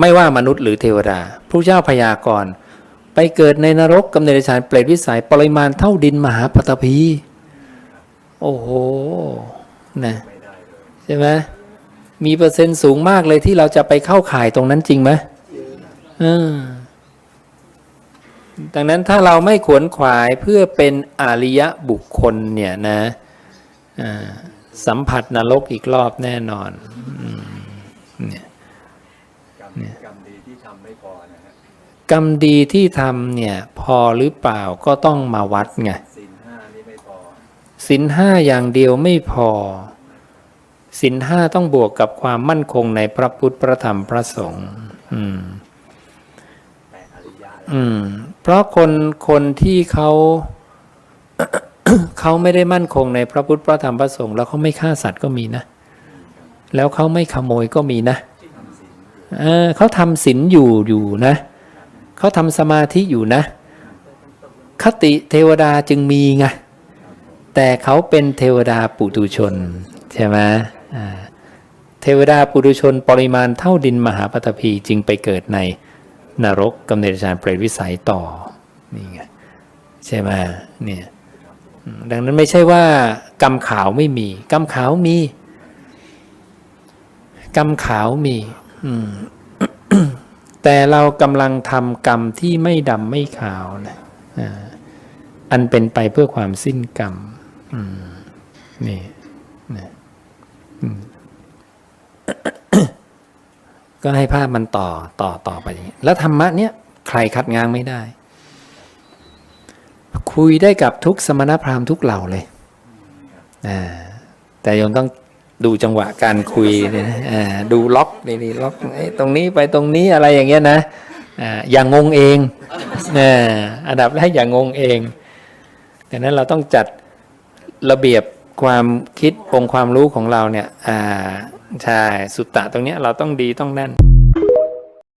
ไม่ว่ามนุษย์หรือเทวดาพระเจ้าพยากรณ์ไปเกิดในนรกกำเนิดฉานเปรตวิสัยปริมาณเท่าดินมหาปฐพี โอ้โหนะใช่ไหมมีเปอร์เซ็นต์สูงมากเลยที่เราจะไปเข้าข่ายตรงนั้นจริงไหมเออดังนั้นถ้าเราไม่ขวนขวายเพื่อเป็นอริยบุคคลเนี่ยนะอ่าสัมผัสนรกอีกรอบแน่นอนอืมเนี่ย กรรมกรรมดีที่ทำไม่พอนะฮะกรรมดีที่ทำเนี่ยพอหรือเปล่าก็ต้องมาวัดไงศีลห้านี่ไม่พอสินห้าอย่างเดียวไม่พอสินห้าต้องบวกกับความมั่นคงในพระพุทธพระธรรมพระสงฆ์อืมแปดอริยะอืม เพราะคนคนที่เขาเขาไม่ได้มั่นคงในพระพุทธพระธรรมพระสงฆ์แล้วเขาไม่ฆ่าสัตว์ก็มีนะ แล้วเขาไม่ขโมยก็มีนะ เออเขาทำศีลอยู่อยู่นะ เขาทำสมาธิอยู่นะ คติเทวดาจึงมีไง แต่เขาเป็นเทวดาปุถุชน ใช่ไหมเทวดาปุถุชนปริมาณเท่าดินมหาปฐพีจึงไปเกิดในนรกกำเนิดฌานเปรตวิสัยต่อ นี่ไง ใช่ไหมเนี่ยดังนั้นไม่ใช่ว่ากรรมขาวไม่มี กรรมขาวมี กรรมขาวมี แต่เรากำลังทำกรรมที่ไม่ดำไม่ขาวนะอันเป็นไปเพื่อความสิ้นกรรมนี่นะก็ให้ภาพมันต่อต่อต่อไปอย่างนี้แล้วธรรมะเนี้ยใครคัดง้างไม่ได้ คุยได้กับทุกสมณพราหมณ์ทุกเหล่าเลยแต่โยมต้อง ดูจังหวะการคุยเนี่ยนะดูล็อกนี่นี่ล็อกอ้ตรงนี้ไปตรงนี้อะไรอย่างเงี้ยนะอย่างงงเองอ่าอันดับแรกอย่างงงเองดังนั้นเราต้องจัดระเบียบความคิดองค์ความรู้ของเราเนี่ย อ่า ใช่ สุตตะตรงเนี้ยเราต้องดีต้องแน่น